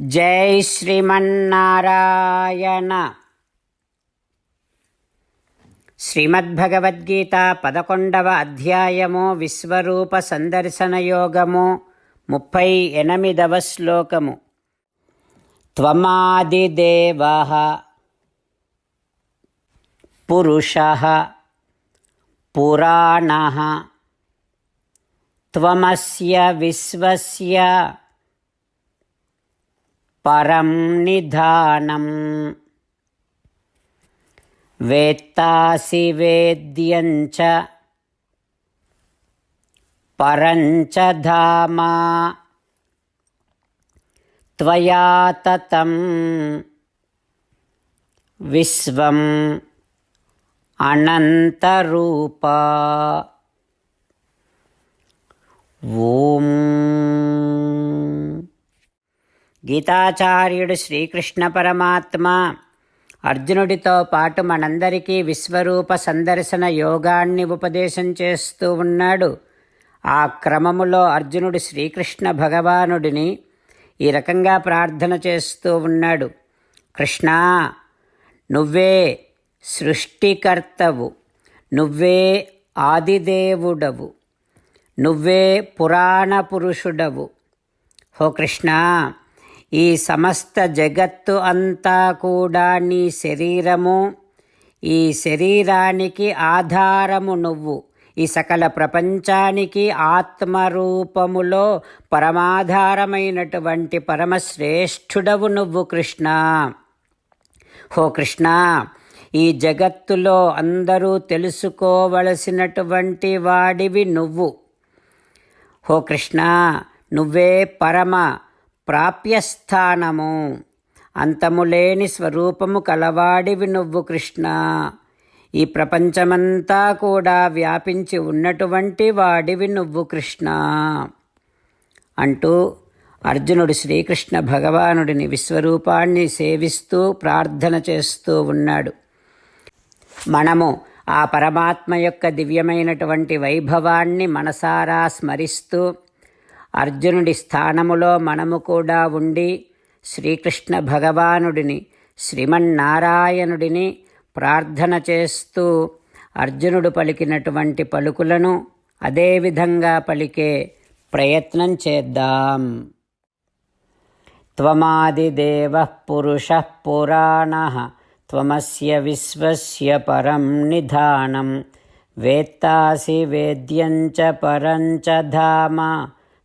జై శ్రీమన్నారాయణ. శ్రీమద్భగవద్గీత పదకొండవ అధ్యాయము విశ్వరూప సందర్శన యోగము ముప్పై ఎనిమిదవ శ్లోకము. త్వమాదిదేవ పురుష పురాణ త్వమస్య విశ్వస్య పరం నిధానం వేత్తాసి వేద్యం చ పరంచ ధామా त्वया ततं విశ్వం అనంతరూప ఓం గీతాచార్యుడు శ్రీకృష్ణ పరమాత్మ. అర్జునుడితో పాటు మనందరికీ విశ్వరూప సందర్శన యోగాన్ని ఉపదేశం చేస్తూ ఉన్నాడు. ఆ క్రమములో అర్జునుడు శ్రీకృష్ణ భగవానుడిని ఈ రకంగా ప్రార్థన చేస్తూ ఉన్నాడు. కృష్ణా నువ్వే సృష్టికర్తవు. నువ్వే ఆదిదేవుడవు. నువ్వే పురాణ పురుషుడవు. హో కృష్ణ ఈ సమస్త జగత్తు అంతా కూడా నీ శరీరము. ఈ శరీరానికి ఆధారము నువ్వు. ఈ సకల ప్రపంచానికి ఆత్మరూపములో పరమాధారమైనటువంటి పరమశ్రేష్ఠుడవు నువ్వు కృష్ణ. హో కృష్ణ ఈ జగత్తులో అందరూ తెలుసుకోవలసినటువంటి వాడివి నువ్వు. హో కృష్ణ నువ్వే పరమ ప్రాప్యస్థానము. అంతములేని స్వరూపము కలవాడివి నువ్వు కృష్ణ. ఈ ప్రపంచమంతా కూడా వ్యాపించి ఉన్నటువంటి వాడివి నువ్వు కృష్ణ. అంటూ అర్జునుడు శ్రీకృష్ణ భగవానుడిని విశ్వరూపాన్ని సేవిస్తూ ప్రార్థన చేస్తూ ఉన్నాడు. మనము ఆ పరమాత్మ యొక్క దివ్యమైనటువంటి వైభవాన్ని మనసారా స్మరిస్తూ అర్జునుడి స్థానములో మనము కూడా ఉండి శ్రీకృష్ణ భగవానుడిని శ్రీమన్నారాయణుడిని ప్రార్థన చేస్తూ అర్జునుడు పలికినటువంటి పలుకులను అదేవిధంగా పలికే ప్రయత్నం చేద్దాం. త్వమాదిదేవ పురుష పురాణ త్వమస్య విశ్వస్య పరం నిధానం వేత్తాసి వేద్యంచ పరంచ ధామ